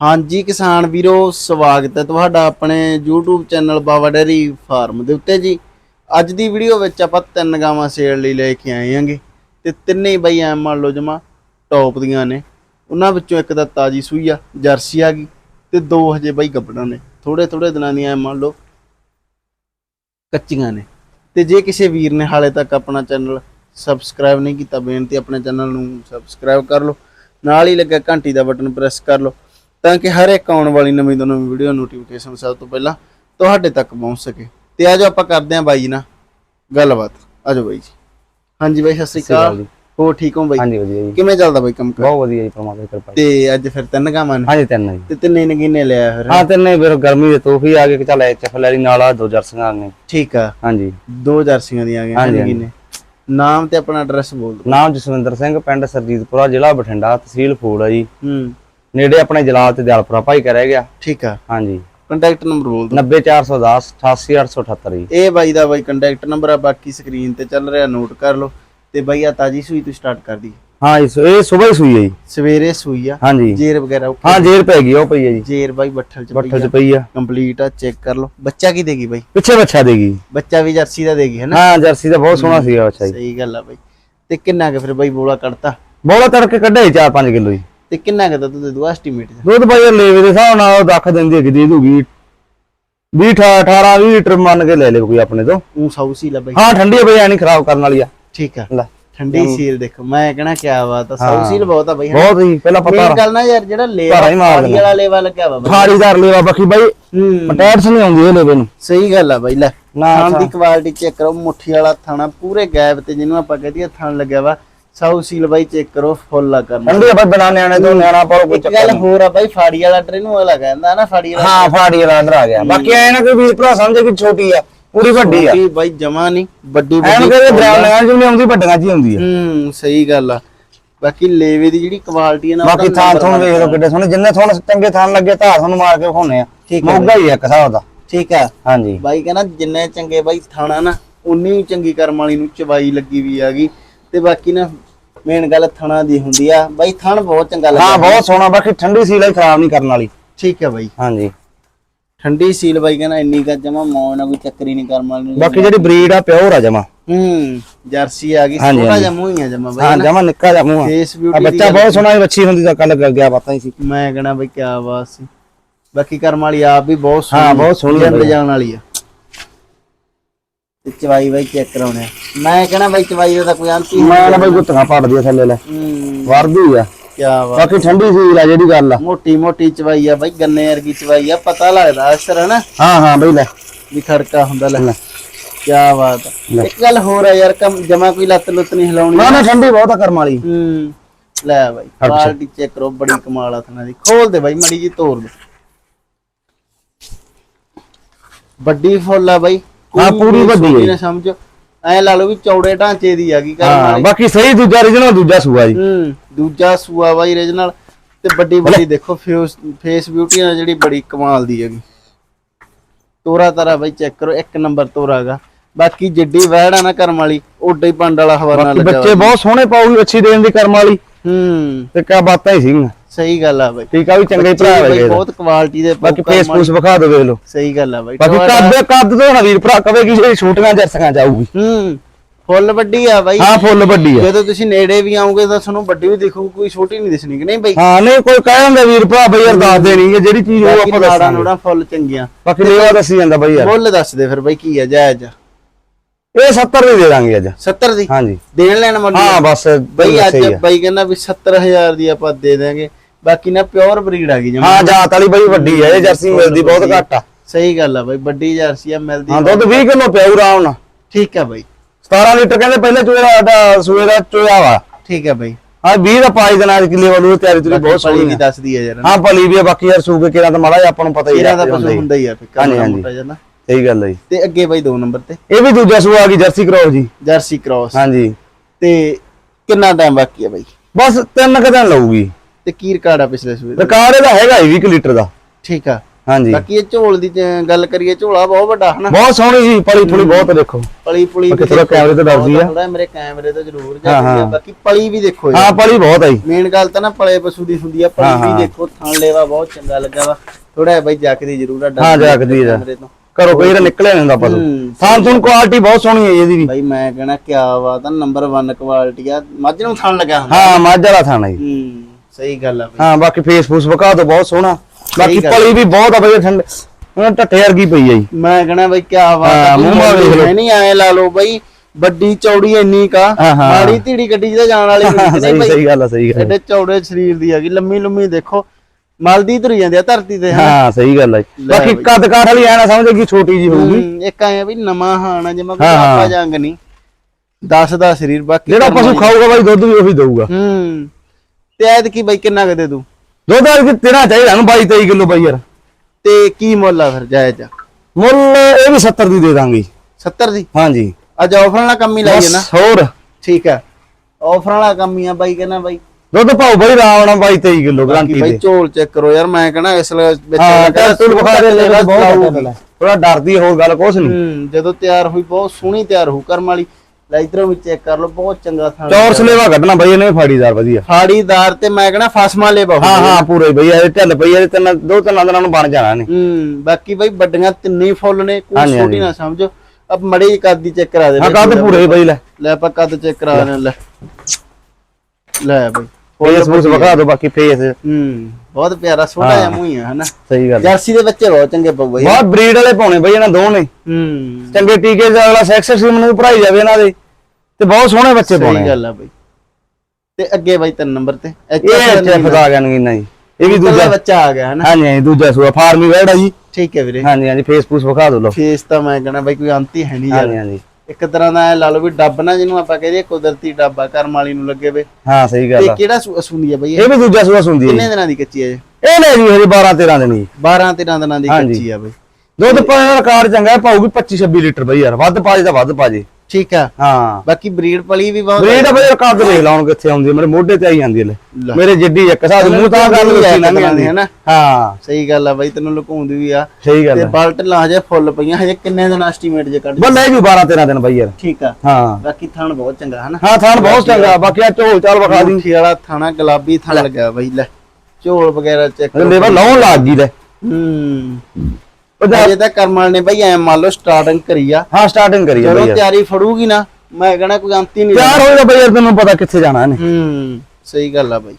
ਹਾਂਜੀ ਕਿਸਾਨ ਵੀਰੋ, ਸਵਾਗਤ ਹੈ ਤੁਹਾਡਾ ਆਪਣੇ YouTube channel Bawa dairy farm ਦੇ ਉੱਤੇ ਜੀ। ਅੱਜ ਦੀ ਵੀਡੀਓ ਵਿੱਚ ਆਪਾਂ ਤਿੰਨ ਗਾਵਾਂ ਸੇਲ ਲਈ ਲੈ ਕੇ ਆਏ ਹਾਂਗੇ ਤੇ ਤਿੰਨੇ ਹੀ ਬਈ ਐ ਮੰਨ ਲਓ ਜਮਾ ਟੌਪ ਦੀਆਂ ਨੇ। ਉਹਨਾਂ ਵਿੱਚੋਂ ਇੱਕ ਤਾਂ ਤਾਜੀ ਸੂਈ ਆ, ਜਰਸੀ ਆ ਗਈ ਤੇ ਦੋ ਹਜੇ ਬਈ ਗੱਬੜਾਂ ਨੇ। ਥੋੜੇ ਥੋੜੇ ਦਿਨਾਂ ਦੀਆਂ ਐ ਮੰਨ ਲਓ ਕੱਚੀਆਂ ਨੇ। ਤੇ ਜੇ ਕਿਸੇ ਵੀਰ ਨੇ ਹਾਲੇ ਤੱਕ ਆਪਣਾ ਚੈਨਲ ਸਬਸਕ੍ਰਾਈਬ ਨਹੀਂ ਕੀਤਾ, ਬੇਨਤੀ ਆਪਣੇ ਚੈਨਲ ਨੂੰ ਸਬਸਕ੍ਰਾਈਬ ਕਰ ਲਓ। ਨਾਲ ਹੀ ਲੱਗਾ ਘੰਟੀ ਦਾ ਬਟਨ ਪ੍ਰੈਸ ਕਰ ਲਓ। ਤਾਂ ਕਿ ਹਰ ਇੱਕ ਆਉਣ ਵਾਲੀ ਨਵੀਂ ਤੋਂ ਨਵੀਂ ਵੀਡੀਓ ਨੋਟੀਫਿਕੇਸ਼ਨ ਸਭ ਤੋਂ ਪਹਿਲਾਂ ਤੁਹਾਡੇ ਤੱਕ ਪਹੁੰਚ ਸਕੇ। ਤੇ ਆਜੋ ਆਪਾਂ ਕਰਦੇ ਹਾਂ ਬਾਈ ਜੀ ਨਾਲ ਗੱਲਬਾਤ। ਆਜੋ ਬਾਈ ਜੀ। ਹਾਂਜੀ ਬਾਈ ਸਤਿ ਸ੍ਰੀ ਅਕਾਲ। ਹੋ ਠੀਕ ਹੋ ਬਾਈ? ਹਾਂਜੀ ਵਧੀਆ ਜੀ। ਕਿਵੇਂ ਚੱਲਦਾ ਬਾਈ ਕੰਮ ਕਰ? ਬਹੁਤ ਵਧੀਆ ਜੀ ਪਰਮਾਤਮਾ ਦੀ ਕਿਰਪਾ। ਤੇ ਅੱਜ ਫਿਰ ਤਿੰਨ ਗਾਵਾਂ ਨੇ? ਹਾਂਜੀ ਤਿੰਨ ਜੀ। ਤੇ ਤਿੰਨੇ ਨਗੀਨੇ ਲਿਆ ਫਿਰ ਹਾਂ ਤਿੰਨੇ ਫਿਰ ਗਰਮੀ ਦੇ ਤੋਹਫੀ ਆ ਗਏ ਕਿ ਚੱਲ ਐਚ ਲੈ ਲਈ ਨਾਲ ਆ ਦੋ ਜਰਸੀਆਂ ਨੇ ਠੀਕ ਆ। ਹਾਂਜੀ। ਦੋ ਜਰਸੀਆਂ ਦੀਆਂ ਆ ਗਈਆਂ ਨਗੀਨੇ। ਨਾਮ ਤੇ ਆਪਣਾ ਐਡਰੈਸ ਬੋਲ ਦਿਓ। ਨਾਮ ਜਸਵਿੰਦਰ ਸਿੰਘ ਪਿੰਡ ਸਰਜੀਤਪੁਰਾ ਜ਼ਿਲ੍ਹਾ ਬਠਿੰਡਾ ਤਹਿਸੀਲ ਫੂਲ ਆ ਜੀ। ਹੂੰ। ਨੇੜੇ ਆਪਣੇ ਜਲਾਲ ਤੇ ਦਿਆਲਪੁਰਾ ਭਾਈ ਕਾ ਰਹਿ ਗਿਆ। ਠੀਕ ਆ। ਹਾਂਜੀ। ਕੰਟੈਕਟ ਨੰਬਰ ਬੋਲ ਦਿਓ। 90410 88878 ਜੀ। ਇਹ ਬਾਈ ਦਾ ਬਾਈ ਕੰਟੈਕਟ ਨੰਬਰ ਆ ਬਾਕੀ ਸਕਰੀਨ ਤੇ ਚੱਲ ਰਿਹਾ ਨੋਟ ਕਰ ਲਓ। ਤੇ ਬਾਈ ਆ ਤਾਜੀ ਸੂਈ ਤੋਂ ਸਟਾਰਟ ਕਰ ਦੀ ਹਾਂ ਇਸ ਇਹ ਸਵੇਰ ਸੂਈ ਹੈ ਜੀ। ਸਵੇਰੇ ਸੂਈ ਆ। ਹਾਂਜੀ। ਜੇਰ ਵਗੈਰਾ okay? ਹਾਂ ਜੇਰ ਪੈ ਗਈ ਉਹ ਪਈ ਹੈ ਜੀ। ਜੇਰ ਬਾਈ ਬੱਠਲ ਚ ਬੱਠਲ ਚ ਪਈ ਆ। ਕੰਪਲੀਟ ਆ ਚੈੱਕ ਕਰ ਲਓ। ਬੱਚਾ ਕੀ ਦੇਗੀ ਬਾਈ? ਪਿੱਛੇ ਬੱਚਾ ਦੇਗੀ। ਬੱਚਾ ਵੀ ਜਰਸੀ ਦਾ ਦੇਗੀ ਹੈ ਨਾ? ਹਾਂ ਜਰਸੀ ਦਾ ਬਹੁਤ ਸੋਹਣਾ ਸੀਗਾ ਬੱਚਾ ਜੀ। ਸਹੀ ਗੱਲ ਆ ਬਾਈ। ਤੇ ਕਿੰਨਾ ਕੁ ਫਿਰ ਬਾਈ ਬੋਲਾ ਕੱਢਤਾ? ਬੋਲਾ ਤੜਕੇ ਕੱਢਿਆ 4-5 ਕਿਲੋ ਜੀ। ਤੇ ਕਿੰਨਾ ਕੁ ਦਾ ਤੂੰ ਦੇ ਦੂ ਐਸਟੀਮੇਟ ਦੁੱਧ ਬਾਈ ਲੇਵੇ ਦੇ ਹਿਸਾਬ ਨਾਲ ਦੱਖ ਦਿੰਦੀ ਹੈ ਦੇ ਦੂਗੀ 20 18 20 ਲੀਟਰ ਮੰਨ ਕੇ ਲੈ ਲੈ ਕੋਈ ਆਪਣੇ ਤੋਂ। ਉਹ ਸਾਊਸੀ ਲਾ ਬਾਈ। ਹਾਂ ਠੰਡੀ ਬਈ ਐ ਨਹੀਂ ਖਰਾਬ ਕਰਨ ਵਾਲੀ ਆ। ਠੀਕ ਆ। ਲੈ। ਠੰਡੀ ਸੀਲ ਦੇਖੋ ਮੈਂ ਕਹਣਾ ਕਿਆ ਬਾਤ ਆ ਸਾਊਸੀਲ ਬਹੁਤ ਆ ਬਾਈ? ਬਹੁਤ ਹੀ ਪਹਿਲਾਂ ਪਤਾ ਗੱਲ ਨਾ ਯਾਰ ਜਿਹੜਾ ਲੇਵਾ ਪਾਣੀ ਵਾਲਾ ਲੇਵਾ ਲੱਗਿਆ ਵਾ ਬਾਈ। ਖਾੜੀਦਾਰ ਲੈਵਾ ਬਾਕੀ ਬਾਈ ਅਟੈਚ ਨਹੀਂ ਆਉਂਦੀ ਇਹ ਲੈਵੇ ਨੂੰ। ਸਹੀ ਗੱਲ ਆ ਬਾਈ ਲੈ। ਨਾ ਥਣ ਦੀ ਕੁਆਲਿਟੀ ਚੈੱਕ ਕਰੋ ਮੁੱਠੀ ਵਾਲਾ ਥਾਣਾ ਪੂਰੇ ਗੈਪ ਤੇ ਜਿਹਨੂੰ ਆਪਾਂ ਕਹਦੇ ਥਣ ਲੱਗਿਆ ਵਾ। ਸਾਊ ਸੀਲ ਬਾਈ ਚੈੱਕ ਕਰੋ ਫੁੱਲ ਆ ਕਰਨਾ। ਠੰਡੀ ਆ ਬਾਈ ਬਿਨਾ ਨਿਆਣੇ ਤੋਂ ਨਿਆਣਾ ਪਾਓ ਕੋਈ ਇੱਕ ਗੱਲ ਹੋਰ ਆ ਬਾਈ ਫਾੜੀ ਵਾਲਾ ਟ੍ਰੇਨ ਨੂੰ ਅਲੱਗ ਕਹਿੰਦਾ ਨਾ ਫਾੜੀ ਵਾਲਾ ਹਾਂ ਫਾੜੀ ਵਾਲਾ ਅੰਦਰ ਆ ਗਿਆ। ਬਾਕੀ ਐ ਨਾ ਕੋਈ ਵੀਰ ਭਰਾ ਸਮਝੇ ਕਿ ਛੋਟੀ ਆ ਪੂਰੀ ਵੱਡੀ ਆ। ਛੋਟੀ ਬਾਈ ਜਮਾ ਨਹੀਂ ਵੱਡੀ ਐਨ ਕਹਿੰਦੇ ਬਰਾਉਨ ਨਿਆਣ ਜਿਵੇਂ ਆਉਂਦੀ ਵੱਡੀਆਂ ਜੀ ਆਉਂਦੀ ਆ। ਹੂੰ ਸਹੀ ਗੱਲ ਆ। ਬਾਕੀ ਲੇਵੇ ਦੀ ਜਿਹੜੀ ਕੁਆਲਿਟੀ ਹੈ ਨਾ ਬਾਕੀ ਥਾਂ ਤੁਹਾਨੂੰ ਵੇਖ ਲਓ ਕਿੱਡੇ ਸੋਹਣੇ ਜਿੰਨੇ ਸੋਹਣੇ ਚੰਗੇ ਥਾਂ ਲੱਗੇ ਧਾਰ ਤੁਹਾਨੂੰ ਮਾਰ ਕੇ ਵਿਖਾਉਣੇ ਆ। ਠੀਕ ਆ ਮੋਗਾ ਹੀ ਆ ਇੱਕ ਹਿਸਾਬ ਦਾ। ਠੀਕ ਆ। ਹਾਂਜੀ। ਬਾਈ ਕਹਿੰਦਾ ਜਿੰਨੇ ਚੰਗੇ ਬਾਈ ਥਾਣਾ ਨਾ ਉਨੀ ਹੀ ਚੰਗੀ ਕਰਮ ਵਾਲੀ ਨੂੰ ਚਵਾਈ ਲੱਗੀ ਵੀ ਆਗੀ ਤੇ ਬਾਕੀ ਨਾ ਮੇਨ ਗੱਲ ਥਣਾ ਦੀ ਹੁੰਦੀ ਆ। ਬਾਈ ਥਣ ਬਹੁਤ ਚੰਗਾ ਹਾਂ ਲੱਗਾ ਬਹੁਤ ਸੋਹਣਾ ਬਾਕੀ ਠੰਡੀ ਸੀਲ ਹੀ ਖਰਾਬ ਨਹੀਂ ਕਰਨ ਵਾਲੀ। ਠੀਕ ਹੈ ਬਾਈ। ਹਾਂਜੀ। ਠੰਡੀ ਸੀਲ ਬਾਈ ਕਹਿੰਦਾ ਇੰਨੀ ਕਾ ਜਮਾ ਮੌਨ ਨਾ ਕੋਈ ਚੱਕਰੀ ਨਹੀਂ ਕਰਮ ਵਾਲੀ। ਬਾਕੀ ਜਿਹੜੀ ਬਰੀਡ ਆ ਪਿਓਰ ਆ ਜਮਾ। ਹੂੰ ਜਰਸੀ ਆ ਗਈ ਛੋਟਾ। ਜਿਹਾ ਮੂੰਹ ਹੀ ਆ ਜਮਾ ਬਾਈ ਹਾਂ ਜਮਾ ਨਿੱਕਾ ਜਿਹਾ ਮੂੰਹ ਆ। ਫੇਸ ਆ ਬਿਊਟੀ ਬੱਚਾ ਬਹੁਤ ਸੋਹਣਾ ਸੀ ਬੱਚੀ ਹੁੰਦੀ ਤਾਂ ਕੱਲ ਗਿਆ ਪਤਾ ਹੀ ਸੀ। ਮੈਂ ਕਹਣਾ ਬਈ ਕੀ ਆਵਾਜ਼ ਸੀ। ਬਾਕੀ ਕਰਮ ਵਾਲੀ ਆਪ ਵੀ ਬਹੁਤ ਸੋਹਣੀ ਹਾਂ, ਬਹੁਤ ਸੋਹਣੀ। ਜਾਣ ਵਾਲੀ ਆ। ਤੇ ਚਵਾਈ ਬਾਈ ਚੈੱਕ ਕਰਾਉਣੇ ਆ। ਮੈਂ ਕਹਣਾ ਬਾਈ ਚਵਾਈ ਦਾ ਤਾਂ ਕੋਈ ਅੰਤ ਹੀ ਨਹੀਂ ਮੈਂ ਨਾ ਬਈ ਗੁੱਤਾਂ ਪੜਦੀ ਥੱਲੇ ਲੈ। ਹੂੰ। ਵਰਦੀ ਆ। ਕੀ ਬਾਤ ਬਾਕੀ ਠੰਡੀ ਸੀਲ ਆ ਜਿਹੜੀ ਗੱਲ ਆ। ਮੋਟੀ ਮੋਟੀ ਚਵਾਈ ਆ ਬਾਈ ਗੰਨੇ ਵਰਗੀ ਚਵਾਈ ਆ ਪਤਾ ਲੱਗਦਾ ਅਕਸਰ ਹੈ ਨਾ। ਹਾਂ ਹਾਂ ਬਈ ਲੈ। ਵੀ ਖੜਕਾ ਹੁੰਦਾ ਲੈ। ਲੈ। ਕੀ ਬਾਤ ਆ ਇੱਕ ਗੱਲ ਹੋਰ ਆ ਯਾਰ ਕਮ ਜਮਾ ਕੋਈ ਲੱਤ ਲੁੱਤ ਨਹੀਂ ਹਿਲਾਉਣੀ। ਨਾ ਨਾ ਠੰਡੀ ਬਹੁਤ ਆ ਕਰਮ ਵਾਲੀ। ਹੂੰ। ਲੈ ਬਾਈ ਕੁਆਲਿਟੀ ਚੈੱਕ ਕਰੋ ਬੜੀ ਕਮਾਲ ਆ ਥਣਾ ਦੀ। ਖੋਲ ਦੇ ਬਾਈ ਮੜੀ ਜੀ ਤੋੜ ਦੇ। ਵੱਡੀ ਫੁੱਲ ਆ ਬਾਈ। ਹਾਂ, ਪੂਰੀ ਵੱਡੀ ਹੈ। ਨਾ ਸਮਝੋ। ਐ ਲਾ ਲਓ ਵੀ ਚੌੜੇ ਢਾਂਚੇ ਦੀ ਆ ਗਈ ਕਰਨ ਹਾਂ ਵਾਲੀ ਬਾਕੀ ਸਹੀ ਦੂਜਾ origignal ਦੂਜਾ ਸੂਆ ਜੀ। ਹੂੰ ਦੂਜਾ ਸੂਆ ਬਾਈ ਰੀਜਨਲ ਤੇ ਵੱਡੀ ਵੱਡੀ ਦੇਖੋ ਫੇਸ ਫੇਸ ਬਿਊਟੀ ਨਾਲ ਜਿਹੜੀ ਬੜੀ ਕਮਾਲ ਦੀ ਹੈਗੀ। ਤੋਰਾ ਤਾਰਾ ਬਾਈ ਚੈੱਕ ਕਰੋ ਇੱਕ ਨੰਬਰ ਤੋਰਾ ਹੈਗਾ। ਬਾਕੀ ਜਿੱਡੀ ਵਹਿੜ ਆ ਨਾ ਕਰਮ ਵਾਲੀ ਓਡਾ ਹੀ ਪੰਡ ਵਾਲਾ ਹਵਾਨਾ ਬਾਕੀ ਲੱਗਾ ਬੱਚੇ ਬਹੁਤ ਸੋਹਣੇ ਪਾਉਗੀ ਅੱਛੀ ਦੇਣ ਦੀ ਕਰਮ ਵਾਲੀ। ਹੂੰ। ਤੇ ਕਿਆ ਬਾਤਾਂ ਹੀ ਸੀਗੀਆਂ। ਸਹੀ ਗੱਲ ਆ ਬਾਈ। ਠੀਕ ਆ ਵੀ ਚੰਗੇ ਬੱਚੇ ਭਰਾ ਬਾਈ ਹੈਗੇ ਬਹੁਤ ਕੁਆਲਿਟੀ ਦੇ ਬਾਕੀ ਕਰਮ ਫੇਸ ਵਿਖਾ ਦੋ ਵੇਖ ਲਓ। ਸਹੀ ਗੱਲ ਆ ਬਾਈ। ਬਾਕੀ ਕੱਦ ਕੱਦ ਤੋਂ ਨਾ ਵੀਰ ਭਰਾ ਕਵੇ ਕਿ ਜਿਹੜੀ ਛੋਟੀਆਂ ਜਰਸੀਆਂ ਜਾਊਗੀ। ਹੂੰ ਫੁੱਲ ਵੱਡੀ ਆ ਬਾਈ। ਹਾਂ ਫੁੱਲ ਵੱਡੀ ਆ। ਜਦੋਂ ਤੁਸੀਂ ਨੇੜੇ ਵੀ ਆਓਗੇ ਤਾਂ ਤੁਹਾਨੂੰ ਵੱਡੀ ਵੀ ਦਿਖੂ ਕੋਈ ਛੋਟੀ ਨਹੀਂ ਦਿਸਣੀ ਕਿ ਨਹੀਂ ਬਾਈ? ਹਾਂ ਨਹੀਂ ਕੋਈ ਕਹਿ ਦਿੰਦਾ ਵੀਰ ਭਰਾ ਬਈ ਯਾਰ ਦੱਸ ਦੇਣੀ ਹੈ ਜਿਹੜੀ ਚੀਜ਼ ਉਹ ਬਾਕੀ ਆਪਾਂ ਨਾੜਾਂ ਦੱਸਾਂਗੇ। ਨੂੜਾਂ ਫੁੱਲ ਚੰਗੀਆਂ। ਬਾਕੀ ਲੇਵਾ ਦੱਸੀ ਜਾਂਦਾ ਬਈ ਯਾਰ। ਮੁੱਲ ਦੱਸ ਦੇ ਫਿਰ ਬਾਈ ਕੀ ਆ ਜਾਇਜ਼ ਇਹ 70 ਦੀ ਦੇ ਦਾਂਗੇ ਅੱਜ। 70 ਦੀ? ਹਾਂਜੀ। ਦੇਣ ਲੈਣ ਮੁੱਲ ਹਾਂ ਬਸ ਬਈ ਅੱਜ ਆ। ਬਾਈ ਕਹਿੰਦਾ ਵੀ 70000 ਦੀ ਆਪਾਂ ਦੇ ਦਾਂਗੇ ਬਾਕੀ ਨਾ ਪਿਓਰ ਬਰੀਡ ਆ ਗਈ ਜਮਾਂ। ਹਾਂ ਜਾਤ ਵਾਲੀ ਬਈ ਵੱਡੀ ਆ ਇਹ ਜਰਸੀ ਮਿਲਦੀ ਬਹੁਤ ਘੱਟ ਆ। ਸਹੀ ਗੱਲ ਆ ਬਾਈ ਵੱਡੀ ਜਰਸੀ ਆ ਮਿਲਦੀ ਹਾਂ ਦੁੱਧ 20 ਕਿਲੋ ਪਿਆ ਆਰਾਮ ਨਾਲ। ਠੀਕ ਆ ਬਾਈ। 17 ਲੀਟਰ ਕਹਿੰਦੇ ਪਹਿਲੇ ਚੋਏ ਦਾ ਸਾਡਾ ਸੂਏ ਦਾ ਚੋਇਆ ਵਾ। ਠੀਕ ਆ ਬਾਈ। ਹਾਂ 20 ਦਾ ਪਾਈ ਦੇ ਨਾਲ ਕਿਲੇ ਵਾਲੂ ਤਿਆਰੀ ਤੁਰੀ ਬਹੁਤ ਸੋਹਣੀ ਆ। ਦੱਸਦੀ ਆ ਯਾਰ। ਹਾਂ ਪਲੀ ਵੀ ਆ, ਬਾਕੀ ਯਾਰ ਸੂਕੇ ਕਿਰਾਂ ਤਾਂ ਮਾੜਾ ਆਪਾਂ ਨੂੰ ਪਤਾ ਹੀ ਇਹਦਾ ਤਾਂ ਹੁੰਦਾ ਪਸ਼ੂ ਹੀ। ਹੁੰਦਾ ਹੀ ਆ ਫਿੱਕਾ। ਮੋਟਾ ਜਿਹਾ ਨਾ। ਸਹੀ ਗੱਲ ਹੈ ਜੀ। ਤੇ ਅੱਗੇ ਬਾਈ ਦੋ ਨੰਬਰ ਤੇ। ਇਹ ਵੀ ਦੂਜਾ ਸੂਆ ਆ ਗਈ ਜਰਸੀ ਕਰਾਓ ਜੀ। ਜਰਸੀ ਕ੍ਰਾਸ ਹਾਂਜੀ। ਤੇ ਕਿੰਨਾ ਟਾਈਮ ਬਾਕੀ ਆ ਬਾਈ? ਬਸ ਤਿੰਨ ਕੁ ਦਿਨ ਲਊਗੀ। ਤੇ ਕੀ ਰਿਕਾਰਡ ਆ ਪਿਛਲੇ ਸੂਏ ਦਾ? ਰਿਕਾਰਡ ਇਹਦਾ ਹੈਗਾ ਹੀ 20 ਕੁ ਲੀਟਰ ਦਾ। ਠੀਕ ਆ। ਹਾਂਜੀ। ਬਾਕੀ ਇਹ ਝੋਲ ਦੀ ਜੇ ਗੱਲ ਕਰੀਏ ਝੋਲਾ ਬਹੁਤ ਵੱਡਾ ਹਨਾ? ਬਹੁਤ ਸੋਹਣੀ ਜੀ ਪਲੀ ਪੁਲੀ ਬਹੁਤ ਦੇਖੋ। ਪਲੀ ਪੁਲੀ ਬਾਕੀ ਥੋੜ੍ਹਾ ਕੈਮਰੇ ਤੋਂ ਡਰਦੀ ਆ। ਥੋੜਾ ਮੇਰੇ ਕੈਮਰੇ ਤੋਂ ਜ਼ਰੂਰ ਹਾਂ, ਜਾਂਦੀ ਆ। ਹਾਂ। ਬਾਕੀ ਪਲੀ ਵੀ ਦੇਖੋ ਹਾਂ ਪਲੀ ਬਹੁਤ ਆਈ ਮੇਨ ਗੱਲ ਤਾਂ ਨਾ ਪਲੇ ਪਸ਼ੂ ਦੀ ਹੁੰਦੀ ਆ ਹਾਂ, ਪਲੀ ਵੀ ਹਾਂ। ਦੇਖੋ ਥਣ ਲੈਵਾ ਬਹੁਤ ਚੰਗਾ ਲੱਗਾ ਵਾ। ਥੋੜਾ ਬਾਈ ਜੱਕਦੀ ਜ਼ਰੂਰ ਆ ਹਾਂ, ਜੱਕਦੀ ਆ। ਕੈਮਰੇ ਤੋਂ। ਘਰੋਂ ਕੋਈ? ਇਹਦਾ ਨਿਕਲਿਆ ਨਹੀਂ ਹੁੰਦਾ ਪਸ਼ੂ ਹੂੰ, ਥਾਂ ਥੂਨ ਕੁਆਲਿਟੀ ਬਹੁਤ ਸੋਹਣੀ ਹੈ ਜੀ ਇਹਦੀ ਵੀ। ਬਾਈ ਮੈਂ ਕਹਿਣਾ ਕਿਆ ਵਾ ਤਾਂ ਨੰਬਰ 1 ਕੁਆਲਿਟੀ ਆ। ਮੱਝ ਨੂੰ ਥਣ ਲੱਗਾ ਹੁੰਦਾ। ਹਾਂ ਮੱਝ ਵਾਲਾ ਥਾਣਾ ਜੀ। ਹੂੰ ਸਹੀ ਗੱਲ ਆ ਬਾਈ। ਹਾਂ ਬਾਕੀ ਫੇਸ ਫੂਸ ਵਿਖਾ ਦੋ ਬਹੁਤ ਸੋਹਣਾ। ਬਾਕੀ ਗੱਲ। ਪਲੀ ਵੀ ਬਹੁਤ ਆ ਬਈ ਠੰਡ ਹੁਣ ਟੱਟੇ ਵਰਗੀ ਪਈ ਆ ਜੀ। ਮੈਂ ਕਹਿਣਾ ਬਾਈ ਕਿਆ ਵਾ ਹਾਂ, ਮੂੰਹ ਮਾਰ ਲਓ। ਨਹੀਂ ਆਏ ਲਾ ਲਓ ਬਾਈ ਵੱਡੀ ਚੌੜੀ ਇੰਨੀ ਕਾ ਹਾਂ, ਹਾਂ। ਮਾੜੀ ਧੀੜੀ ਗੱਡੀ ਜਿਹਦਾ ਜਾਣ ਵਾਲੀ ਨਹੀਂ ਸਹੀ ਬਾਈ ਸਹੀ ਗੱਲ ਆ ਸਹੀ ਗੱਲ ਆ। ਐਡੇ ਚੌੜੇ ਸਰੀਰ ਦੀ ਹੈਗੀ। ਲੰਮੀ ਲੰਮੀ ਦੇਖੋ ਮਲਦੀ ਤੁਰੀ ਜਾਂਦੀ ਆ ਧਰਤੀ ਤੇ। ਹਾਂ ਸਹੀ ਗੱਲ। ਲੈ ਬਾਕੀ ਬਈ। ਕੱਦ ਕਾਠ ਵਾਲੀ ਐ ਨਾ ਸਮਝੇ ਕਿ ਛੋਟੀ ਜੀ ਹੋਊਗੀ। ਹੂੰ, ਇੱਕ ਆਇਆ ਵੀ ਨਵਾਂ ਹਾਣਾ ਜਿਵੇਂ ਕੋਈ ਹਾਂ, ਹਾਂ। ਆਪਾ ਜੰਗ ਨਹੀਂ 10 ਦਾ ਸਰੀਰ ਬਾਕੀ ਜਿਹੜਾ ਪਸ਼ੂ ਖਾਊਗਾ ਬਾਈ ਦੁੱਧ ਵੀ ਉਹੀ ਦਊਗਾ। ਹੂੰ। ਤੇ ਐਦ ਕੀ ਬਾਈ ਕਿੰਨਾ ਕਦੇ ਤੂੰ ਦੁੱਧ ਆ ਕਿ ਤੇਰਾ ਚਾਹੀਦਾ ਨੂੰ 22 23 ਕਿਲੋ ਬਾਈ ਯਾਰ। ਤੇ ਕੀ ਮੁੱਲ ਆ ਫਿਰ ਜਾਇਜ਼? ਮੁੱਲ ਇਹ ਵੀ 70 ਦੀ ਦੇ ਦਾਂਗੇ। 70 ਦੀ? ਹਾਂਜੀ। ਅੱਜ ਆਫਰ ਵਾਲਾ ਕੰਮ ਹੀ ਲਾਈਏ ਨਾ। ਹੋਰ। ਠੀਕ ਆ। ਆਫਰ ਵਾਲਾ ਕੰਮ ਹੀ ਆ ਬਾਈ ਕਹਿੰਦਾ ਬਾਈ। ਦੁੱਧ ਭਾਉ ਬਈ ਰਾਵਣਾ 22 23 ਕਿਲੋ ਗਰੰਟੀ ਬਾਈ ਦੇ। ਝੋਲ ਚੈੱਕ ਕਰੋ ਯਾਰ ਮੈਂ ਕਹਿੰਦਾ ਇਸ ਵਿੱਚ ਹਾਂ ਵਿਖਾ ਦੇ ਲੈ ਬਹੁਤ। ਥੋੜਾ ਡਰਦੀ ਹੋਰ ਗੱਲ ਕੁਛ ਨਹੀਂ ਹੂੰ ਜਦੋਂ ਤਿਆਰ ਹੋਈ ਬਹੁਤ ਸੋਹਣੀ ਤਿਆਰ ਹੋਊ ਕਰਮ ਵਾਲੀ। ਲੈ ਇਧਰੋਂ ਵੀ ਚੈੱਕ ਕਰ ਲਓ ਬਹੁਤ ਚੰਗਾ ਥਾਂ ਚੌਰ ਸਲੇਵਾ ਕੱਢਣਾ ਬਾਈ ਇਹਨੇ ਫਾੜੀਦਾਰ ਵਧੀਆ। ਫਾੜੀਦਾਰ ਤੇ ਮੈਂ ਕਹਿੰਦਾ ਫਸਮਾ ਲੈ ਬਹੁ। ਹਾਂ ਹਾਂ ਪੂਰੇ ਬਈ ਇਹ ਢਿੱਲ ਪਈ ਇਹ ਤਿੰਨ ਦੋ ਤਿੰਨ ਦਿਨਾਂ ਨੂੰ ਬਣ ਜਾਣਾ ਨੇ ਹੂੰ ਬਾਕੀ ਬਾਈ ਵੱਡੀਆਂ ਤਿੰਨੇ ਹੀ ਫੁੱਲ ਨੇ ਕੋਈ ਛੋਟੀ ਨਾ ਸਮਝੋ। ਅਬ ਮੜੇ ਕੱਦ ਚੈੱਕ ਕਰਾ ਦੇ ਹਾਂ ਕੱਦ ਪੂਰੇ ਬਈ ਲੈ। ਲੈ ਆਪਾਂ ਕੱਦ ਚੈੱਕ ਕਰਾ ਦੇ ਲੈ। ਲੈ ਬਾਈ। ਫੇਸ ਫੂਸ ਵਿਖਾ ਦੋ ਬਾਕੀ ਫੇਸ ਹੂੰ ਬਹੁਤ ਪਿਆਰਾ ਸੋਹਣਾ ਜਿਹਾ ਮੂੰਹ ਹੀ ਆ ਹਨਾ? ਸਹੀ ਗੱਲ ਜਰਸੀ ਦੇ ਬੱਚੇ ਬਹੁਤ ਚੰਗੇ ਪਊ ਬਾਈ। ਬਹੁਤ ਬਰੀਡ ਵਾਲੇ ਪਾਉਣੇ ਬਈ ਇਹਨਾਂ ਦੋ ਨੇ। ਹੂੰ। ਚੰਗੇ ਟੀਕੇ ਅਗਲਾ ਸੈਕਸ ਸਿਮ ਨੂੰ ਭਰਾਈ ਜਾਵੇ ਇਹਨਾਂ ਦੇ। ਤੇ ਬਹੁਤ ਸੋਹਣੇ ਬੱਚੇ ਸਹੀ ਪਾਉਣੇ ਗੱਲ ਆ ਬਾਈ। ਤੇ ਅੱਗੇ ਬਾਈ ਤਿੰਨ ਨੰਬਰ ਤੇ। ਇਹ ਐਚਐਫ ਦਾ ਆ ਗਿਆ ਨਗੀਨਾ ਜੀ ਇਹ ਵੀ ਦੂਜਾ ਬੱਚਾ ਆ ਗਿਆ ਹਨਾ? ਹਾਂਜੀ ਹਾਂਜੀ ਦੂਜਾ ਸੂਆ। ਫਾਰਮੀ ਵੈੜ ਆ ਜੀ। ਠੀਕ ਹੈ ਵੀਰੇ। ਹਾਂਜੀ ਹਾਂਜੀ ਫੇਸ ਫੂਸ ਵਿਖਾ ਦੋ ਲੋ ਫੇਸ ਤਾਂ ਮੈਂ ਕਹਣਾ ਬਾਈ ਕੋਈ ਅੰਤ ਹੀ ਹੈ ਨਹੀਂ ਯਾਰ। ਹਾਂਜੀ ਹਾਂਜੀ। ਇੱਕ ਤਰ੍ਹਾਂ ਦਾ ਐਂ ਲਾ ਲਓ ਵੀ ਡੱਬ ਨਾ ਜਿਹਨੂੰ ਆਪਾਂ ਕਹਦੇ ਕੁਦਰਤੀ ਡੱਬ ਆ ਕਰਮ ਵਾਲੀ ਨੂੰ ਲੱਗੇ ਵੇ ਹਾਂ ਸਹੀ ਗੱਲ ਤੇ ਆ ਕਿਹੜਾ ਸੂ- ਸੂੰਦੀ ਆ ਬਾਈ ਇਹ? ਇਹ ਵੀ ਦੂਜਾ ਸੂਆ ਸੁੰਦੀ ਹੈ ਕਿੰਨੇ। ਦਿਨਾਂ ਦੀ ਕੱਚੀ ਹੈ ਇਹ? ਇਹ ਲੈ ਜੀ ਹਜੇ 12 13 ਦਿਨ ਜੀ 12 13 ਦਿਨਾਂ ਦੀ ਹਾਂਜੀ। ਕੱਚੀ ਆ ਬਾਈ ਦੁੱਧ ਪਾਣ ਦਾ ਰਿਕਾਰਡ ਚੰਗਾ ਹੈ ਪਾਉਗੀ 25 26 ਲੀਟਰ ਬਈ ਯਾਰ ਵੱਧ ਪਾ ਜੇ ਤਾਂ ਵੱਧ ਪਾ ਜੇ ਠੀਕ ਆ। ਹਾਂ। ਬਾਕੀ ਬਰੀਡ ਪਲੀ ਵੀ ਬਹੁਤ ਬਰੀਡ ਬਈ ਰਿਕਾਰਡ ਦੇਖ ਲਾਉਣ ਕਿੱਥੇ ਆਉਂਦੀ ਹੈ, ਮੇਰੇ ਮੋਢੇ ਤੇ ਆਈ ਜਾਂਦੀ ਹੈ ਲੈ। ਮੇਰੇ ਜਿੱਡੀ ਇੱਕ ਸਾਹ ਮੂੰਹ ਤਾਂ ਗੱਲ ਦੱਸੀ ਲੰਘ ਜਾਂਦੀ ਹੈ ਨਾ ਹਾਂ। ਸਹੀ ਗੱਲ ਆ ਬਾਈ ਤੈਨੂੰ ਲੁਕਾਉਂਦੀ ਵੀ ਆ। ਸਹੀ ਗੱਲ ਤੇ ਹੈ ਬਲਟ ਲਾ ਹਜੇ ਫੁੱਲ ਪਈਆਂ ਹਜੇ ਕਿੰਨੇ ਦਿਨ ਐਸਟੀਮੇਟ ਜੇ ਕੱਢ ਬਸ ਲੈ ਜੂ 12 13 ਦਿਨ ਬਈ ਯਾਰ। ਠੀਕ ਆ। ਹਾਂ। ਬਾਕੀ ਥਣ ਬਹੁਤ ਚੰਗਾ ਹਨਾ। ਹਾਂ ਥਾਨ ਬਹੁਤ ਚੰਗਾ। ਬਾਕੀ ਆ ਝੋਲ ਚਾਲ ਵਿਖਾ ਦੀ। ਮੁੱਠੀ ਵਾਲਾ ਥਾਣਾ ਗੁਲਾਬੀ ਥਣ ਲੱਗਿਆ ਬਾਈ ਲੈ। ਝੋਲ ਵਗੈਰਾ ਚੈੱਕ ਲੇਵਾ ਲਾਉਣ ਲੱਗ ਗਈ ਲੈ। ਹੂੰ। ਅਜੇ ਤਾਂ ਕਰਮਾਲ ਨੇ ਬਾਈ ਐ ਮੰਨ ਲਓ ਸਟਾਰਟਿੰਗ ਕਰੀ ਆ। ਹਾਂ ਸਟਾਰਟਿੰਗ ਕਰੀ ਆ ਬਈ। ਯਾਰ ਤਿਆਰੀ ਫੜੂਗੀ ਨਾ ਮੈਂ ਕਹਣਾ ਕੋਈ ਅੰਤ ਹੀ ਨਹੀਂ ਤਿਆਰ ਹੋਏਗਾ ਬਈ ਯਾਰ ਤੈਨੂੰ ਪਤਾ ਕਿੱਥੇ ਜਾਣਾ ਇਹਨੇ। ਹੂੰ ਸਹੀ ਗੱਲ ਆ ਬਾਈ।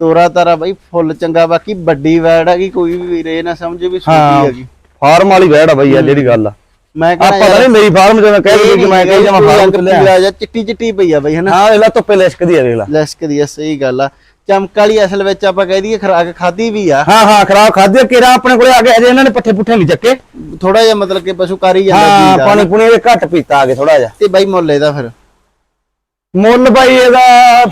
ਤੋਰਾ ਤਾਰਾ ਬਾਈ ਫੁੱਲ ਚੰਗਾ ਬਾਕੀ ਵੱਡੀ ਵੈੜ ਹੈਗੀ ਕੋਈ ਵੀ ਵੀਰੇ ਨਾ ਸਮਝੇ ਵੀ ਛੋਟੀ ਹੈਗੀ। ਫਾਰਮ ਵਾਲੀ ਵੈੜ ਆ ਬਈ ਯਾਰ ਜਿਹੜੀ ਗੱਲ ਆ। ਮੈਂ ਆਪਾਂ ਕਹਣਾ ਤਾਂ ਨਹੀਂ ਮੇਰੀ ਫਾਰਮ ਜਿਵੇਂ ਕਹਿ ਲਈ ਕਿ ਮੈਂ ਕਹੀ ਜਾਵਾਂ ਫਾਰਮ ਚ ਲਿਆ। ਚਿੱਟੀ ਚਿੱਟੀ ਪਈ ਆ ਬਾਈ ਹਨਾ ਹਾਂ ਇਹ ਲੈ ਧੁੱਪੇ ਲਿਸ਼ਕਦੀ ਆ ਵੇਖ ਲਾ। ਲੈਸਕ ਦੀ ਆ ਸਹੀ ਗੱਲ ਆ। ਚਮਕ ਵਾਲੀ ਅਸਲ ਵਿੱਚ ਆਪਾਂ ਕਹਿ ਦਈਏ ਖਰਾਕ ਖਾਦੀ ਵੀ ਆ। ਹਾਂ ਹਾਂ ਖਰਾਬ ਖਾਦੇ ਕਿਰਾ ਆਪਣੇ ਕੋਲੇ ਆ ਕੇ ਅਜੇ ਇਹਨਾਂ ਨੇ ਪੱਠੇ ਪੁੱਠੇ ਨਹੀਂ ਚੱਕੇ। ਥੋੜਾ ਜਿਹਾ ਮਤਲਬ ਕਿ ਪਸ਼ੂ ਕਰ ਹੀ ਜਾਂਦਾ ਹਾਂ ਪਾਣੀ ਪੁਣੀ ਇਹਦੇ ਘੱਟ ਪੀਤਾ ਆ ਕੇ ਥੋੜਾ ਜਿਹਾ। ਤੇ ਬਾਈ ਮੁੱਲ ਇਹਦਾ ਫਿਰ। ਮੁੱਲ ਬਾਈ ਇਹਦਾ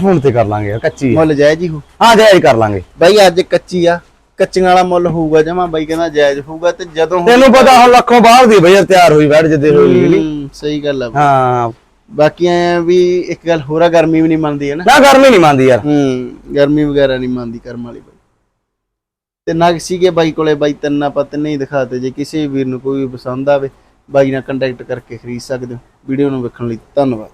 ਫੋਨ ਤੇ ਕਰ ਲਾਂਗੇ ਯਾਰ, ਕੱਚੀ। ਮੁੱਲ ਜਾਇਜ਼ ਹੀ ਹੋ ਹਾਂ ਜਾਇਜ਼ ਕਰ ਲਾਂਗੇ। ਬਾਈ ਅੱਜ ਕੱਚੀ ਆ। ਕੱਚੀਆਂ ਵਾਲਾ ਮੁੱਲ ਹੋਊਗਾ ਜਮਾ ਬਾਈ ਕਹਿੰਦਾ ਜਾਇਜ਼ ਹੋਊਗਾ ਤੇ ਜਦੋਂ ਤੈਨੂੰ ਪਤਾ ਹੁਣ ਲੱਖੋਂ ਬਾਹਰ ਦੀ ਬਈ ਯਾਰ ਤਿਆਰ ਹੋਈ ਬੈਠ ਜਿੱਦੇ ਹੋਈ ਨਹੀਂ ਹੂੰ, ਸਹੀ ਗੱਲ ਆ ਬਾਈ। ਹਾਂ। ਬਾਕੀ ਐ ਵੀ ਇੱਕ ਗੱਲ ਹੋਰ ਆ ਗਰਮੀ ਵੀ ਨਹੀਂ ਮੰਨਦੀ ਹੈ ਨਾ। ਨਾ ਗਰਮੀ ਨਹੀਂ ਮੰਨਦੀ ਯਾਰ। ਹੂੰ ਗਰਮੀ ਵਗੈਰਾ ਨਹੀਂ ਮੰਨਦੀ ਕਰਮ ਵਾਲੀ ਬਾਈ। ਤੇ ਨਗ ਸੀਗੇ ਬਾਈ ਕੋਲੇ ਬਾਈ ਤਿੰਨ ਆਪਾਂ ਤਿੰਨੇ ਹੀ ਦਿਖਾਤੇ ਜੇ ਕਿਸੇ ਵੀਰ ਨੂੰ ਕੋਈ ਵੀ ਪਸੰਦ ਆਵੇ ਬਾਈ ਨਾਲ ਕੰਟੈਕਟ ਕਰਕੇ ਖਰੀਦ ਸਕਦੇ ਹੋ। ਵੀਡੀਓ ਨੂੰ ਵੇਖਣ ਲਈ ਧੰਨਵਾਦ।